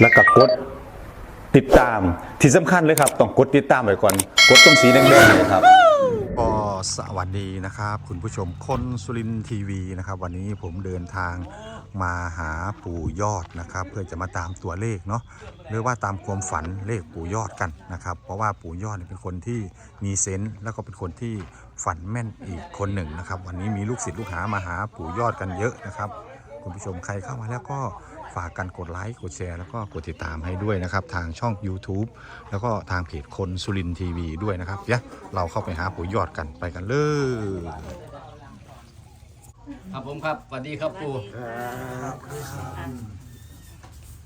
แล้วก็กดติดตามที่สำคัญเลยครับ ต้องกดติดตามไว้ก่อน กดตรงสีแดงๆเลยครับก็สวัสดีนะครับ คุณผู้ชมคนสุรินทีวีนะครับ วันนี้ผมเดินทางมาหาปู่ยอดนะครับ เพื่อจะมาตามตัวเลขเนาะหรือว่าตามความฝันเลขปู่ยอดกันนะครับ เพราะว่าปู่ยอดเนี่ยเป็นคนที่มีเซนส์แล้วก็เป็นคนที่ฝันแม่นอีกคนหนึ่งนะครับ วันนี้มีลูกศิษย์ลูกหามาหาปู่ยอดกันเยอะนะครับ คุณผู้ชมใครเข้ามาแล้วก็ฝากกันกดไลค์กดแชร์แล้วก็กดติดตามให้ด้วยนะครับ ทางช่อง YouTube แล้วก็ทางเพจคนสุรินทร์ทีวีด้วยนะครับเดี๋ยวเราเข้าไปหาปู่ยอดกันไปกันเลยครับผมครับสวัสดีครับปู่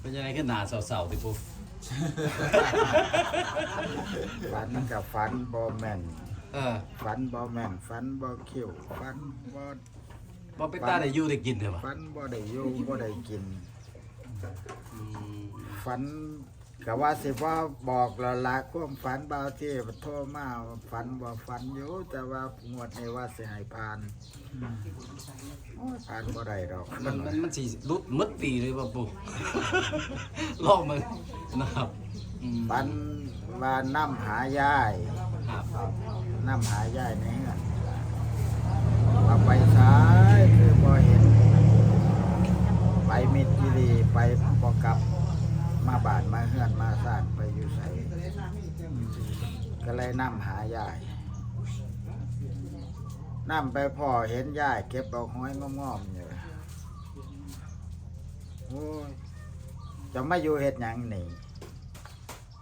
เป็นยังไงขึ้นหนาเสาๆติปู่ฝันกับฝันบอแมนเออฝันบอแมนฝันบอคิวฝันบอ บ่เป็นตาได้อยู่ได้กินเถอะบ่ฝันบอได้อยู่บอได้กิน อืมฝันกะว่าสิว่าบอกและละความฝันบาวที่โทรมาฝันบ่ฝันอยู่แต่ว่างวดนี้ว่าสิให้ผ่านโอ้ยผ่านบ่ได้ดอกมันมันมันสิรุดหมดปีเลยบ่ปู่ ลอกมึงนะครับอืมฝันว่าน้ำหายาย ครับน้ำหายายในเฮือนว่าไปซ้ายคือบ่เห็น ไปมิดจิรีไปบ่กลับมาบานมาเฮือนมาซ่านไปอยู่ใส่ก็เลยนำหายายนำไปพ่อเห็นยายเก็บดอกห้อยงอมๆอยู่โอ้ยจะมาอยู่เฮ็ดหยังนี่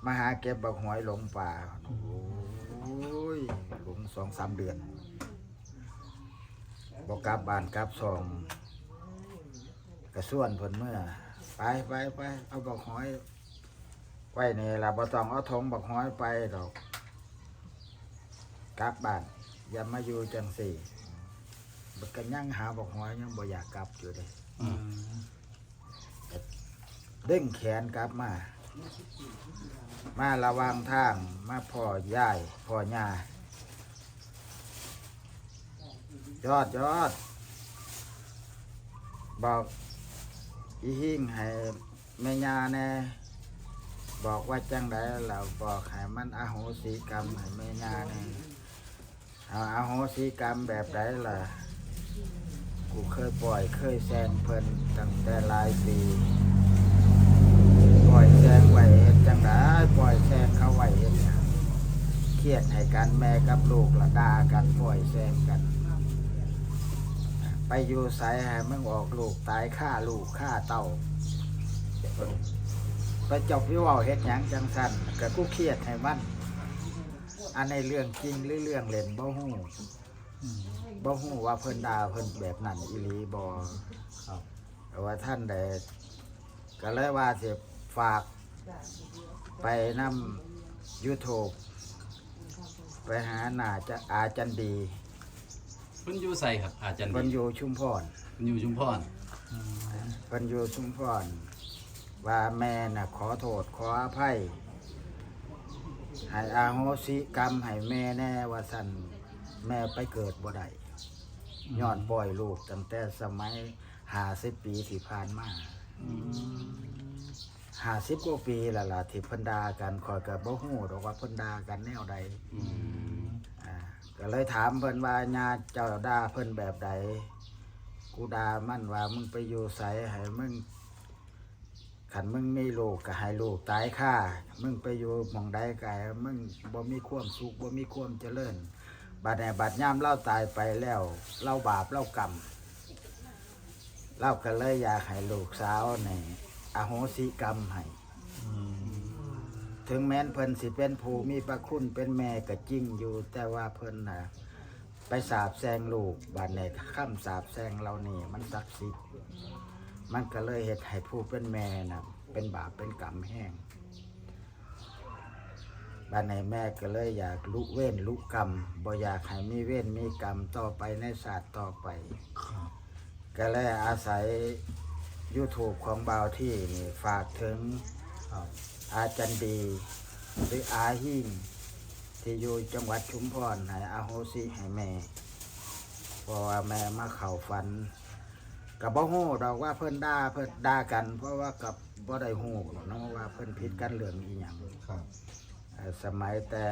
มาหาเก็บดอกหอยหลงป่าโอ้ยหลงสองสามเดือนบอกกลับบ้านกลับซอง กระส่วนเพิ่นเมื่อ ไปไปไปเอาบักหอย ไว้นี่ล่ะบ่ต้องเอาทงบักหอยไปดอกกลับบ้านอย่ามาอยู่จังสี่บักกันยังหาบักหอยยังบ่อยากกลับอยู่เด้อืมเด้งแขนกลับมา มาระหวางทางมาพ่อย่ายพ่อย่ายอดยอดบอก อีหิ่งให้แม่ยาแน่บอกว่าจังไดเราบอกให้มันอโหสิกรรมให้แม่ยาแน่เอาอโหสิกรรมแบบไดล่ะ กูเคยปล่อยเคยแซงเพิ่นตั้งแต่หลายปีปล่อยแซงไว้เฮ็ดจังไดปล่อยแซงเขาไว้เฮ็ดหยังเครียดให้กันแม่กับลูกละด่ากันปล่อยแซงกัน ไปอยู่ส่ให้มึงออกลูกตายฆ่าลูกฆ่าเต่าไปจบวิวาเฮ็ดหยังจังสันก็กูเครียดให้มันอันในเรื่องจริงหรือเรื่องเล่นบ่ฮู้บ่ฮู้ว่าเพิ่นดาเพิ่นแบบนั้นอีหลีบ่แต่ว่าท่านได้ก็เลยว่าสิฝากไปนำ YouTube ไปหาหน้าจะอาจันดี พิ่นอยู่ใส่ครับ อาจารย์เพิ่นอยู่ชุมพรเพิ่นอยู่ชุมพรเพิ่นอยู่ชุมพรว่าแม่น่ะขอโทษขออภัยให้อาโหสิกรรมให้แม่แน่ว่าสันแม่ไปเกิดบ่ได้ย้อนปล่อยลูกตั้งแต่สมัยหาสิบปีที่ผ่านมาหาสิบกว่าปีและล่ะที่เพิ่นดากันคอยกับบ่ฮู้ดอกว่าเพิ่นดากันแนวใดอืมอ่า ก็เลยถามเพิ่นว่าญาเจ้าด่าเพิ่นแบบใดกูด่ามันว่ามึงไปอยู่ไสให้มึงขันมึงมีลูกก็ให้ลูกตายค่ามึงไปอยู่หมองใดก็ให้มึงบ่มีความสุขบ่มีความเจริญบัดแห่บัดยามเล่าตายไปแล้วเล่าบาปเล่ากรรมเล่าก็เลยอยากให้ลูกสาวนี่อโหสิกรรมให้ ถึงแม้นเพิ่นสิเป็นผู้มีพระคุณเป็นแม่ก็จริงอยู่ แต่ว่าเพิ่นน่ะไปสาบแซงลูกบาดในข้ามสาบแซงเรานี่มันศักดิ์สิทธิ์มันก็เลยเหตุให้ผู้เป็นแม่น่ะเป็นบาปเป็นกรรมแห้งบาดในแม่ก็เลยอยากลุเว้นลุกรรมบ่อยากให้มีเว้นมีกรรมต่อไปในศาสตร์ต่อไป ก็เลยอาศัย YouTube ของบ่าวที่นี่ฝากถึง อาจันดี หรืออาหิงที่อยู่จังหวัดชุมพรให้อาโหสิให้แม่เพราะว่าแม่มาเข่าฝันกับบ่ฮู้ดอกว่าเพิ่นด่าเพิ่นด่ากัน เพราะว่ากับบ่ได้ฮู้เนาะว่าเพิ่นผิดกันเรื่องอีหยังครับเอ่อสมัยแต่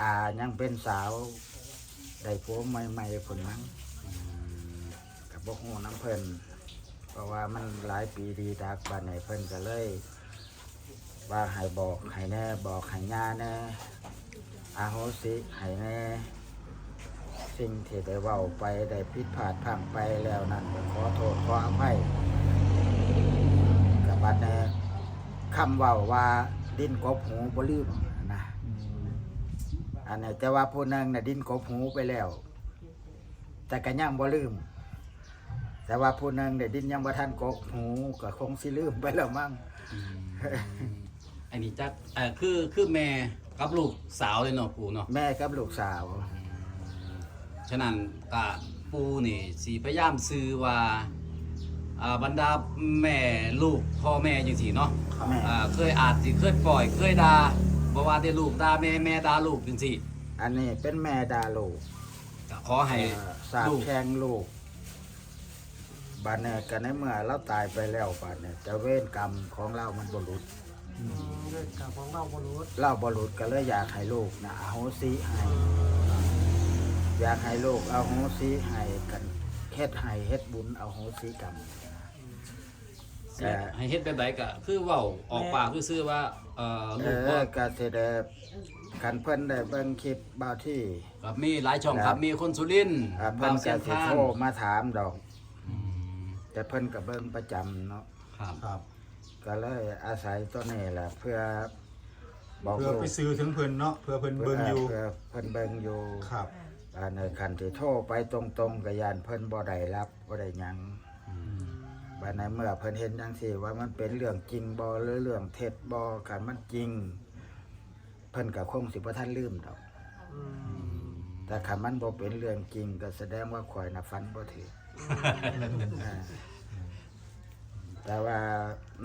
อายังเป็นสาวได้ผัวใหม่ๆพุ่นมั้งกับบ่ฮู้น้ำเพิ่นเพราะว่ามันหลายปีดีดักบัดนี้เพิ่นก็เลย ว่าให้บอกให้แน่บอกให้ย่าแน่อาโหสิให้แน่สิ่งที่ได้เว้าไปได้ผิดพลาดพลังไปแล้วนั่นขอโทษขออภัยกับบัดนี้คำเว้าว่าดินกบหูบ่ลืมนะอันนี้แต่ว่าผู้หนึงน่ะดินกบหูไปแล้ว แต่ก็ยังบ่ลืมแต่ว่าผู้หนึงได้ดินยังบ่ทันกบหูก็คงสิลืมไปแล้วมั้ง อันนี้จักเอ่อคือคือแม่กับลูกสาวเลยเนาะปู่เนาะแม่กับลูกสาว ฉะนั้นก็ปู่นี่สิพยายามซื้อว่าอ่าบรรดาแม่ลูกพ่อแม่จังซี่เนาะแม่ อ่าเคยอาจสิเคยปล่อย เคยด่าบ่ว่าแต่ลูกด่าแม่แม่ด่าลูกจังซี่อันนี้เป็นแม่ดาลูกก็ขอให้เอ่อสาบลูกแช่งลูกบาดเนี่ยกันในเมื่อเราตายไปแล้วบาดเนี่ยจะเวรกรรมของเรามันบรุษ เรื่องกับของเราบรุษเราบรุษก็เลยอยากให้ลูกนะอโหสิให้อยากให้ลูกอโหสิให้กันเฮ็ดให้เฮ็ดบุญอโหสิกรรมเสียให้เฮ็ดแบบใดก็คือเว้าออกปากคือซื่อว่าเอ่อเอลูกบ่อก็สิได้กันเพิ่นได้เบิ่งคลิปบ่าวที่ก็มีหลายช่องครับมีคนสุรินทร์อ่าเพิ่บานงก็เสียงสิทางโทรมาถามดอกอืมแต่เพิ่นก็เบิ่งประจำเนาะครับ ครับ ก็เลยอาศัยตัวนี้แหละเพื่อบอกเพื่อลูกไปซื้อถึงเพิ่นเนาะเพื่อเพิ่นเบิ่งอยู่เพื่อเพิ่นเบิ่งอยู่ครับ อ่าในคันที่โทรไปตรงๆกับยานเพิ่นบ่ได้รับบ่ได้หยังบัดในเมื่อเพิ่นเห็นจังซี่ว่ามันเป็นเรื่องจริงบ่หรือเรื่องเท็จบ่คันมันจริง เพิ่นก็คงสิบ่ทันลืมดอกอืมแต่คันมันบ่เป็นเรื่องจริงก็แสดงว่าข่อยน่ะฝันบ่ถืออ่า แต่ว่า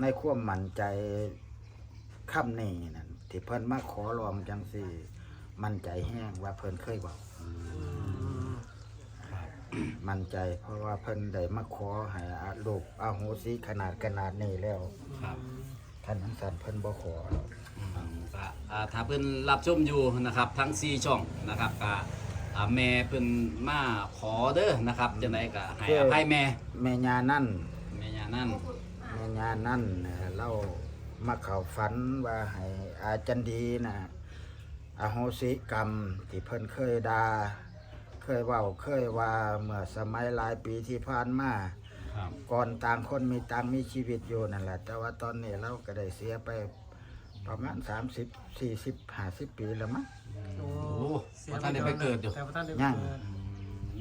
ในความมั่นใจคำนี้นั่นที่เพิ่นมาขอรองจังซี่ มั่นใจแห้งว่าเพิ่นเคยบอกมั่นใจ เพราะว่าเพิ่นได้มาขอให้อาลูกอาโหสิขนาดขนาดนี้แล้วครับท่านทั้งสันเพิ่นบ่ขอหรอกอืมก็อ่าถ้าเพิ่นรับชมอยู่นะครับทั้ง4ช่องนะครับก็อ่าแม่เพิ่นมาขอเด้อนะครับจังไดก็ให้อภัยแม่แม่ยานั่น แม่ย่านั่น แม่ยานั่นน่ะเล่ามาเข้าฝันว่าให้อาจันดีน่ะอโหสิกรรมที่เพิ่นเคยด่าเคยเว้าเคยว่าเมื่อสมัยหลายปีที่ผ่านมาครับก่อนต่างคนมีต่างมีชีวิตอยู่นั่นแหละ แต่ว่าตอนนี้เราก็ได้เสียไปประมาณ 30 40 50 ปีแล้วมั้ง โอ้โอ้ว่าท่านได้ไปเกิดอยู่ แต่ว่าท่านได้ยัไปงเกิด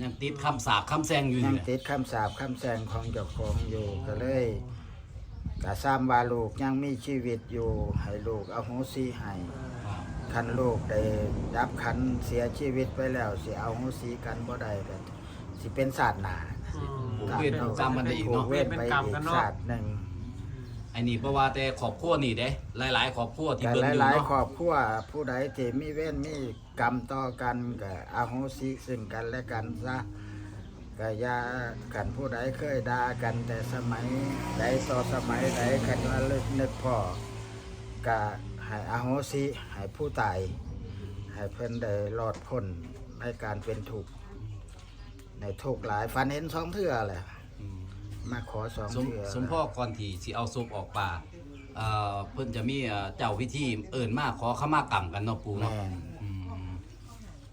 ยังติดคำสาปคำแซงอยู่ยันี่งแหละติดคำสาปคำแซงของเจ้าของอยู่ก็เลย กะซ้ำว่าลูกยังมีชีวิตอยู่ ให้ลูกเอาโหสิให้ครับคันลูกได้ดับขันเสียชีวิตไปแล้วสิเอาโหสิกันบ่ได้ก็สิเป็นศาสตร์หนาอืมผูกเวรผูกกรรมกันได้อีกถูกเนาะเวทไปอีกศาสตร์หนึ่งไอ้นี่เพราะว่าแต่ครอบครัวนี่เด้ หลายๆครอบครัวที่แต่เบิ่งอยู่หลายเนาะๆครอบครัวผู้ใดที่มีเว้นมีกรรมต่อกันก็อาโหสิซึ่งกันและกันซะ ก็อย่ากันผู้ใดเคยด่ากันแต่สมัยใดต่อสมัยใดกันว่าลึกนึกพอก็ให้อาโหสิให้ผู้ตายให้เพิ่นได้รอดพ้นในการเป็นทุกข์ในทุกข์หลายฟันเห็นสองเทื่อแหละอืมมาขอสองสมเทื่อสมพ่อก่อนที่สิเอาศพออกป่าเอ่อเพิ่นจะมีเอ่อเจ้าพิธีเอิ่นมาขอขมากรรมกันเนาะปู่เนาะ แม่นอืม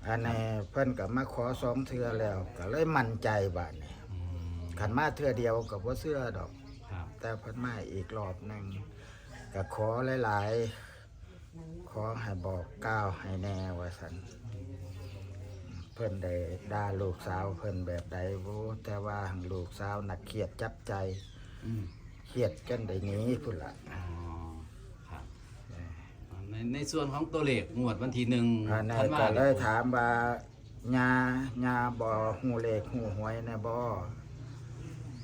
อันนี้เพิ่นก็มาขอสองเทื่อแล้ว ก็เลยมั่นใจบาดนี้อืมขันมาเทื่อเดียวกับว่าเสื้อดอก ครับแต่เพิ่นมาอีกรอบหนึ่งก็ขอหลายๆ ขอให้บอกก้าวให้แน่ว่าสันเพิ่นได้ด่าลูกสาวเพิ่นแบบใดบ่แต่ว่าหั้งลูกสาวนักเครียดจับใจอืมเครียดจนได้หนีพุ่นละอ๋อครับ ในในส่วนของตัวเลขงวดวันที่หนึ่งอันนี้ธันวาก็คมเลยถามว่าญาญาบ่ฮู้เลขฮู้หวยแน่บ่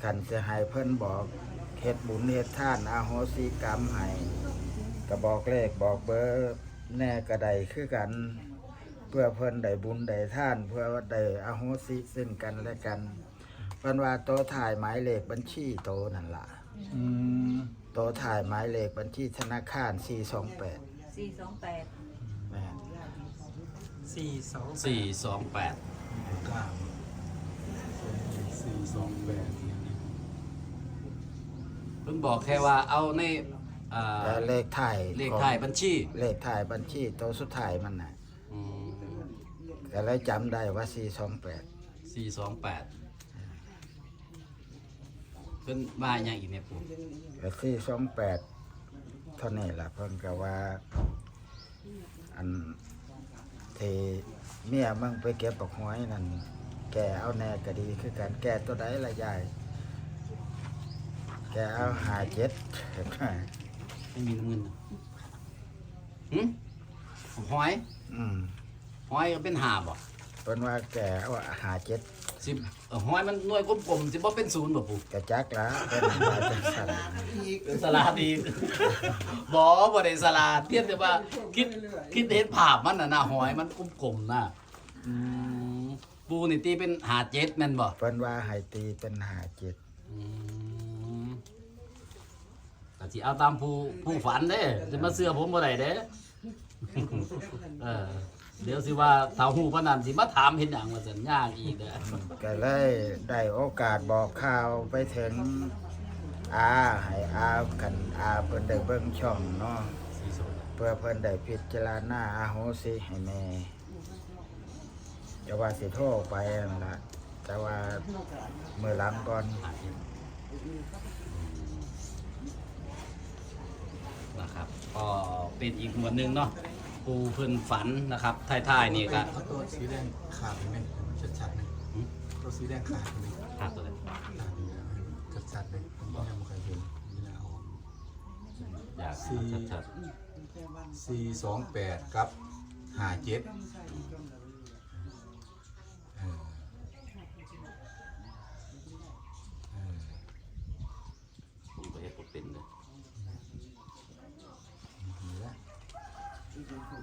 กันจะให้เพิ่นบอกเฮ็ดบุญเฮ็ดทานอาโหสิกรรมให้ก็บอกเลขบอกเบอร์แน่ก็ได้คือกัน เพื่อเพิ่นได้บุญได้ทาน เพื่อว่าได้อาโหสิซึ่งกันและกันเพิ่นว่าโตถ่ายหมายเลขบัญชีโตนั่นล่ะอืมโตถ่ายหมายเลขบัญชีธนาคาร428 สี่สองแปดแม่นสี่สองสี่สองแปดสี่สองแปดเพิ่งบอกแค่ว่าเอาในอ่าแต่เลขถ่ายเลขท้ายบัญชีเลขถ่ายบัญชีโตสุดท้ายมันน่ะอืมก็เลยจำได้ว่า428สี่สองแปดเพิ่นว่าอย่างอีกเนี่ยปู่ก็สี่สองแปด เท่านี้ล่ะเพิ่นก็ว่า อันที่เมียมึงไปเก็บดอกหอยนั่นแกเอาแน่ก็ดีคือการแกตัวใดละยายแกเอาหาเจ็ดไม่มีน้ำเงินนะหึหอยอืมหอยก็เป็นหาบ่เพิ่นว่าแกเอาหาเจ็ด สิเอ่อหอยมันหน่วยกลมๆสิบ่เป็นศูนย์บ่ปู่กระจักละเป็นว่าจังซั่นเป็นสลาดอีกบ่บ่ได้สลาดเพียงแต่ว่าคิดคิดเห็นภาพมันน่ะนะหอยมันกลมๆน่ะอืมปูนี่ตีเป็นหาเจ็ดแม่นบ่เพิ่นว่าให้ตีเป็นหาเจ็ดอืมก็สิเอาตามผู้ผู้ฝันเด้จะมาเสื้อผมบ่ได้เด้เออ เดี๋ยวสิว่าถ้าฮู้ปานนั้นสิมาถามเฮ็ดหยังว่าซั่นยากอีกเด้อก็เลยได้โอกาสบอกข่าวไปถึงอาให้อากันอาเพิ่นได้เบิ่งช่องเนาะสีสดเพื่อเพิ่นได้พิจารณาอาโหสิให้แม่จะว่าสิโทรไปนั่นละแต่ว่ามือหลังก่อนหาเจ็ดนะครับก็เป็นอีกหมวดหนึงเนาะ ปูเพิ่นฝันนะครับท้ายๆนี่ก็เอาตัวสีแดงขาดไหมชัดๆนะตัวสีแดงขาดไหมหาตัวเลยขาดเลยชัดๆเลยผมยังไม่เคยเห็นนี่นะเอา อยากสี่ ชัดสี่สองแปดกับห้าเจ็ดเออเออ ๆผมก็เฮ็ดบ่เป็นเลย นี่ละ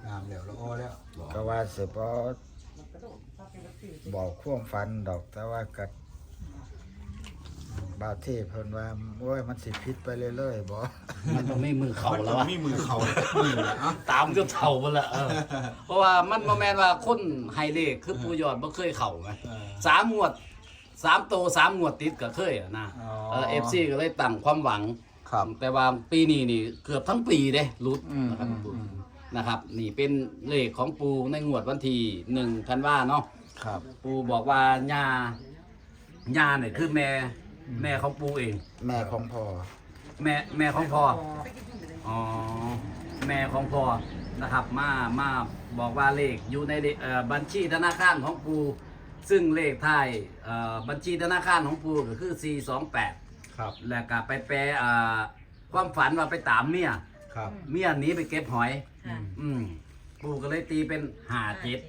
งามแล้วแล้วอ้อแล้วก็ว่าสิบ่บอกความฝันดอกแต่ว่ากัดบาวที่เพิ่นว่าโอ้ยมันสิผิดไปเรื่อยๆบ่มันต้องไม่มือเข่าแล้วอะมีมือเขามือละอะตามจนเข่าไปละเออเพราะว่ามันบ่แม่นว่าคนไฮเลขคือปูยอดบ่เคยเข่าไงสามงวดสามโตสามงวดติดก็เคยอะนะเออ FC ก็เลยตั้งความหวังครับแต่ว่าปีนี้นี่เกือบทั้งปีเด้รุดอืมนะครับอืม นะครับ นี่เป็นเลขของปูในงวดวันที่หนึ่งธันวาเนาะครับ ปูบอกว่าย่าย่าเนี่ยคือแม่แม่ของปูเอง แม่ของพ่อแม่แม่ของพ่ออ๋อแม่ของพ่อนะครับ มามาบอกว่าเลขอยู่ในเลเอ่อบัญชีธนาคารของปูซึ่งเลขท้ายเอ่อบัญชีธนาคารของปูก็คือ 428 ครับแล้วก็ไปแปลอ่าความฝันว่าไปตามเมียครับ เมียหนีไปเก็บหอย ค่ะ อืมปูก็เลยตีเป็นหาเจ็ด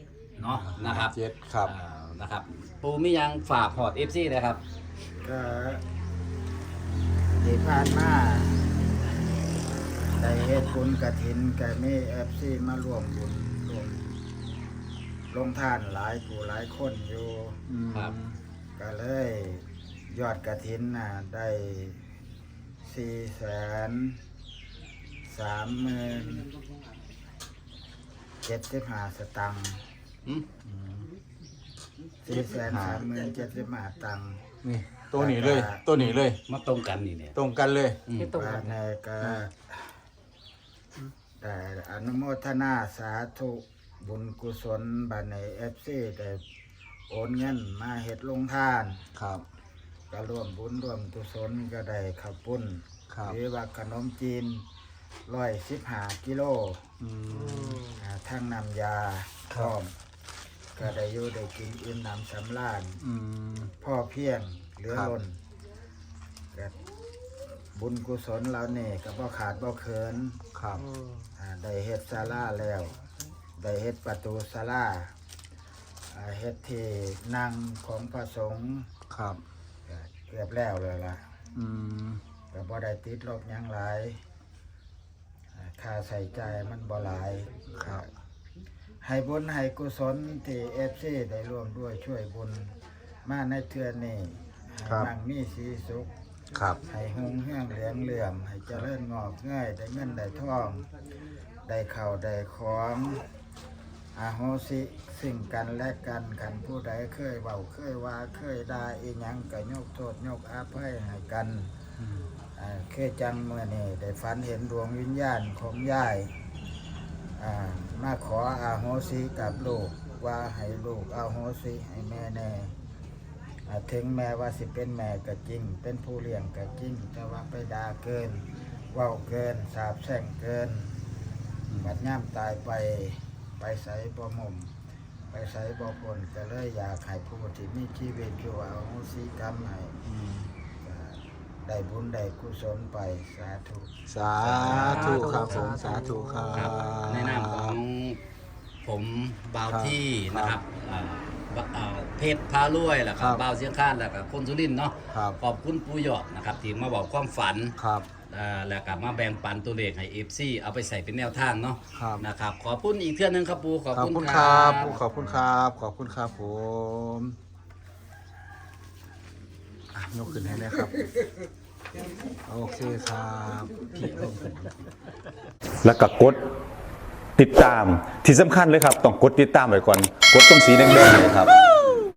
เนาะนะครับเจ็ดครับอ่านะครับ ปูมียังฝากพอร์ตเอฟซีนะครับ ก็ที่ผ่านมาได้เฮ็ดบุญกฐินก็มี FC มาร่วมบุญร่วมลงทานหลายผู้หลายคนอยู่ครับ ก็เลยยอดกระถินน่ะได้สี่แสนสามหมื่น เจ็ดสิบห้าสตังค์อืมสี่แสนสามหมื่นเจ็ดสิบห้าตังค์ นี่ตัวนี้เลยตัวนี้เลย มาตรงกันนี่เนี่ยตรงกันเลยอืมว่าในก็แต่อนุโมทนาสาธุบุญกุศลบันในเอฟซีได้โอนเงินมาเฮ็ดลงทาน ครับ ก็ร่วมบุญร่วมกุศลก็ได้ขับปุ้นครับ หรือว่าขนมจีนร้อยสิบห้ากิโล อืม อ่าทั้งน้ำยาพร้อมก็ได้อยู่ได้กินอิ่มน้ำสำราญอืม พ่อเพียงเหลือครับ ล้นก็บุญกุศลเราเนี่ยก็บ่ขาดบ่เขินครับ อ่าได้เฮ็ดศาลาแล้ว ได้เฮ็ดประตูศาลาอ่าเฮ็ดที่นั่งของพระสงฆ์ครับ ก็เกือบแล้วเลยล่ะอืม ก็บ่ได้ติดลบหยังหลายอ่า ค่าใส่ใจายมันบ่หลายครับ ให้บุญให้กุศลที่ FC ได้ร่วมด้วยช่วยบุญมาในเทือนนี้ให้ครับมั่งมีสีสุข ครับ ให้หงเฮืองเหลืองเหลื่อม ให้เจริญงอกเงยได้เงินได้ทอง ได้เข่าวได้ของอาโหสิสิ่งกันและกันขันผู้ใดเคยเบาเคยว่าเคยด่าอีหยังก็ยกโทษยกอาภัยให้กัน อ่าเคยจังเมื่อนี่ได้ฝันเห็นดวงวิญญาณของยายมาขออาโหสิกับลูกว่าให้ลูกอาโหสิให้แม่แน่ถึงแม้ว่าสิเป็นแม่ก็จริง เป็นผู้เลี้ยงก็จริง แต่ว่าไปด่าเกินเว้าเกินสาบแช่งเกินบัดย่ามตายไปไปใส่บ่มุมไปใส่บ่ผลก็เลยอยากให้ผู้ที่มีชีวิตอยู่อาโหสิกรรมให้ ได้บุญได้กุศลไปสาธุ สาธุครับผมสาธุครัครับบ ในนามของผมบาวที่ครับนะครับอ่าบอ่าเพชรพารวยแหละครัครับบบาวเสียงข้านแล้วก็คนสุรินทร์เนาะครับ ขอบคุณปูหยอดนะครับที่มาบอกความฝันครับ อ่าแล้วก็มาแบ่งปันตัวเลขให้เอฟซีเอาไปใส่เป็นแนวทางเนาะครับ นะครับขอบคุณอีกเทื่อนึงครับปูขอบขอบคุณคุณคครัรับบ ขอบคุณครับ ขอบคุณครับผมอะ ยกขึ้นให้นะครับ โอเคครับพี่ผมแล้วก็กดติดตามที่สำคัญเลยครับ ต้องกดติดตามไว้ก่อน กดตรงสีแดงๆเลยครับ